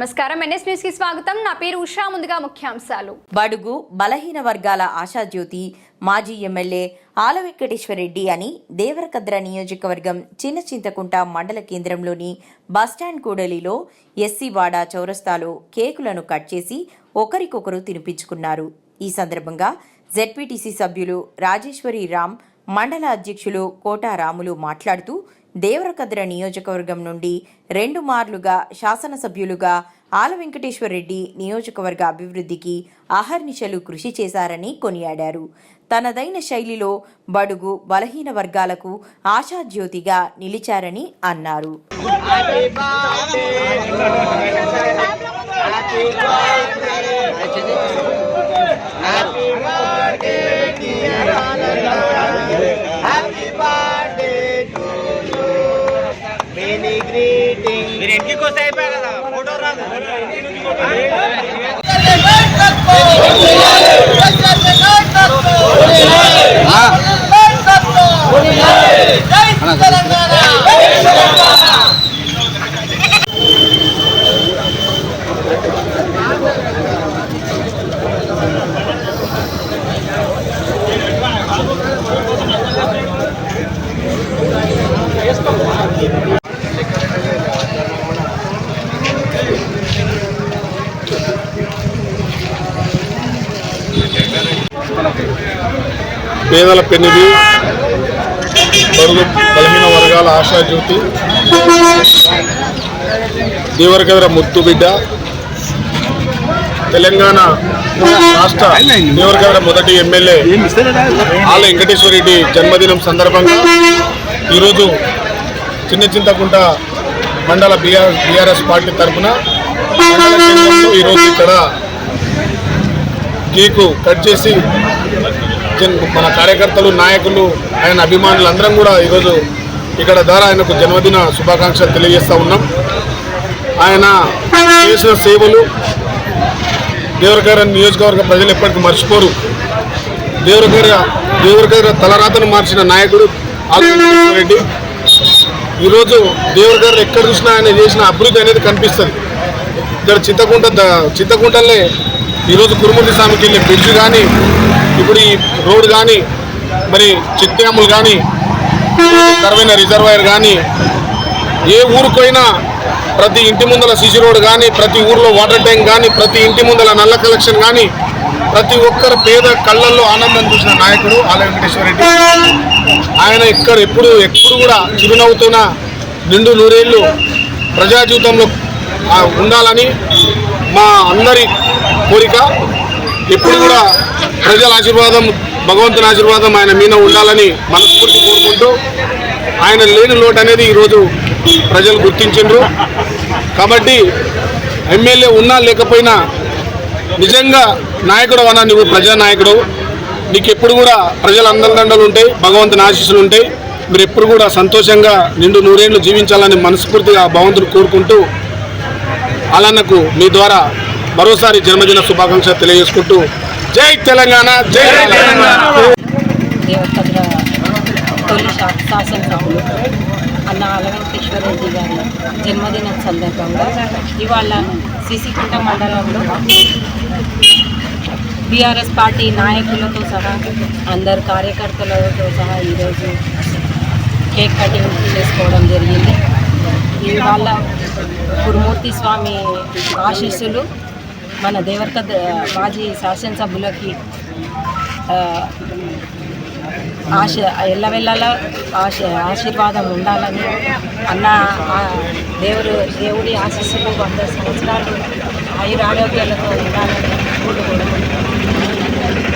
నమస్కారం. ఎన్ఎస్ న్యూస్కి స్వాగతం. నా పేరు ఉషా. ముందుగా ముఖ్యాంశాలు. బడుగు బలహీన వర్గాల ఆశాజ్యోతి మాజీ ఎమ్మెల్యే ఆల వెంకటేశ్వరరెడ్డి అని దేవరకద్ర నియోజకవర్గం చిన్న చింతకుంట మండల కేంద్రంలోని బస్టాండ్ కూడలిలో ఎస్సీ వాడా చౌరస్తాలో కేకులను కట్ చేసి ఒకరికొకరు తినిపించుకున్నారు. ఈ సందర్భంగా జెడ్పీటీసీ సభ్యులు రాజేశ్వరి రామ్ మండల అధ్యక్షులు కోటా రాములు మాట్లాడుతూ దేవరకద్ర నియోజకవర్గం నుండి రెండు మార్లుగా శాసనసభ్యులుగా ఆల వెంకటేశ్వరరెడ్డి నియోజకవర్గ అభివృద్ధికి ఆహర్నిశలు కృషి చేశారని కొనియాడారు. తనదైన శైలిలో బడుగు బలహీన వర్గాలకు ఆశాజ్యోతిగా నిలిచారని అన్నారు. మీరు ఇంటికి వస్తే అయిపోయా కదా ఫోటో రాదు పేదల పెన్నిధి బడుగు బలహీన వర్గాల ఆశాజ్యోతి దేవరకద్ర ముత్తు బిడ్డ తెలంగాణ రాష్ట్ర దేవరకద్ర మొదటి ఎమ్మెల్యే ఆల వెంకటేశ్వరరెడ్డి జన్మదినం సందర్భంగా ఈరోజు చిన్న చింతకుంట మండల బీఆర్ బీఆర్ఎస్ పార్టీ తరఫున మండల కేంద్రంలో ఈరోజు ఇక్కడ కేకు కట్ చేసి జన్ మన కార్యకర్తలు నాయకులు ఆయన అభిమానులు అందరం కూడా ఈరోజు ఇక్కడ ద్వారా ఆయనకు జన్మదిన శుభాకాంక్షలు తెలియజేస్తూ ఉన్నాం. ఆయన చేసిన సేవలు దేవరకర నియోజకవర్గ ప్రజలు ఎప్పటికీ మర్చిపోరు. దేవరకర దేవరకర తలరాతను మార్చిన నాయకుడు రెడ్డి. ఈరోజు దేవరకర ఎక్కడ చూసినా ఆయన చేసిన అభివృద్ధి అనేది కనిపిస్తుంది. ఇక్కడ చింతకుంట ద- చింతకుంటలే ఈరోజు కురుమూర్తి స్వామికి వెళ్ళే బ్రిడ్జ్ కానీ ఇప్పుడు ఈ రోడ్ కానీ మరి చెక్ డ్యాములు కానీ కరవైన రిజర్వాయర్ కానీ ఏ ఊరికైనా ప్రతి ఇంటి ముందల సిసి రోడ్ కానీ ప్రతి ఊర్లో వాటర్ ట్యాంక్ కానీ ప్రతి ఇంటి ముందల నల్ల కలెక్షన్ కానీ ప్రతి ఒక్కరు పేద కళ్ళల్లో ఆనందం చూసిన నాయకుడు ఆల వెంకటేశ్వర రెడ్డి. ఆయన ఇక్కడ ఎప్పుడు ఎప్పుడు కూడా చిరునవ్వుతున్న నిండు నూరేళ్ళు ప్రజా జీవితంలో ఉండాలని మా అందరి కోరిక. ఎప్పుడు కూడా ప్రజల ఆశీర్వాదం భగవంతుని ఆశీర్వాదం ఆయన మీద ఉండాలని మనస్ఫూర్తి కోరుకుంటూ ఆయన లేని లోటు అనేది ఈరోజు ప్రజలు గుర్తించిండ్రు. కాబట్టి ఎమ్మెల్యే ఉన్నా లేకపోయినా నిజంగా నాయకుడు అన్నా నువ్వు ప్రజానాయకుడు నీకు ఎప్పుడు కూడా ప్రజల అందరిదండలు ఉంటాయి భగవంతుని ఆశీస్సులు ఉంటాయి. మీరు ఎప్పుడు కూడా సంతోషంగా నిండు నూరేళ్ళు జీవించాలని మనస్ఫూర్తిగా భగవంతుని కోరుకుంటూ అలానకు మీ ద్వారా మరోసారి జన్మదిన శుభాకాంక్షలు తెలియజేసుకుంటూ జై తెలంగాణ జై తెలంగాణ. దేవకద్ర తొలి శా- శాసనసభ్యులు అన్న అలవెంకటేశ్వర రెడ్డి గారి జన్మదినం సందర్భంగా ఇవాళ సిసికుంట మండలంలో బీఆర్ఎస్ పార్టీ నాయకులతో సహా అందరు కార్యకర్తలతో సహా ఈరోజు కేక్ కటింగ్ చేసుకోవడం జరిగింది. ఇవాళ గురుమూర్తి స్వామి ఆశీస్సులు మన దేవరకద్ర మాజీ శాసనసభ్యులకి ఆ, ఆశ ఎల్లవెల్లలా ఆశ ఆశీర్వాదం ఉండాలని అన్న ఆ దేవుడు దేవుడి ఆశీస్సులు వంద సంవత్సరాలు ఆయురారోగ్యాలతో ఉండాలని కోరుకోవడం